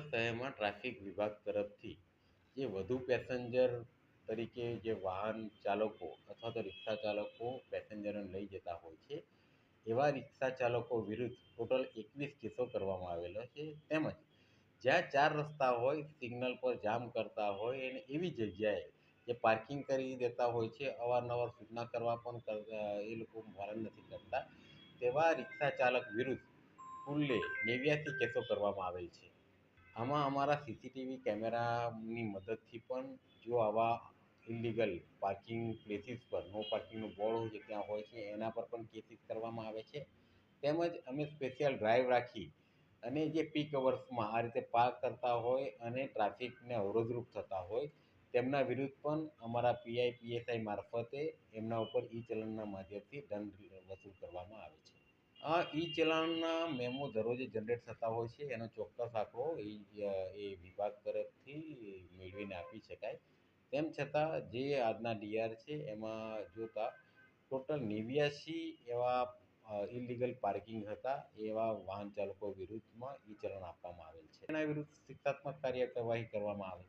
Traffic વિભાગ તરફથી જે વધુ પેસેન્જર તરીકે જે વાહન ચાલકો અથવા તો રિક્ષા ચાલકો પેસેન્જરોને લઈ જતા હોય છે, એવા રિક્ષા ચાલકો વિરુદ્ધ ટોટલ એકવીસ કેસો કરવામાં આવેલો છે. તેમજ જ્યાં ચાર રસ્તા હોય, સિગ્નલ પર જામ કરતા હોય અને એવી જગ્યાએ જે પાર્કિંગ કરી દેતા હોય છે, અવારનવાર સૂચના કરવા પણ એ લોકો પાલન નથી કરતા, તેવા રિક્ષા ચાલક વિરુદ્ધ કુલ્લે નેવ્યાસી કેસો કરવામાં આવેલ છે. આમાં અમારા સીસીટીવી કેમેરાની મદદથી પણ જો આવા ઇલિગલ પાર્કિંગ પ્લેસીસ પર નો પાર્કિંગનું બોર્ડ જે ત્યાં હોય છે, એના પર પણ કેસીસ કરવામાં આવે છે. તેમજ અમે સ્પેશિયલ ડ્રાઈવ રાખી અને જે પીક અવર્સમાં આ રીતે પાર્ક કરતા હોય અને ટ્રાફિકને અવરોધરૂપ થતા હોય, તેમના વિરુદ્ધ પણ અમારા પીઆઈ પીએસઆઈ મારફતે એમના ઉપર ઈ ચલણના માધ્યમથી દંડ વસૂલ કરવામાં આવે છે. આ ઈ ચલણના મેમો દરરોજે જનરેટ થતા હોય છે. એનો ચોક્કસ આંકડો એ એ વિભાગ તરફથી મેળવીને આપી શકાય. તેમ છતાં જે આજના ડીઆર છે, એમાં જોતાં ટોટલ નેવ્યાસી એવા ઇલીગલ પાર્કિંગ હતા. એવા વાહન ચાલકો વિરુદ્ધમાં ઈ ચલણ આપવામાં આવેલ છે. એના વિરુદ્ધ શિક્ષાત્મક કાર્યવાહી કરવામાં આવે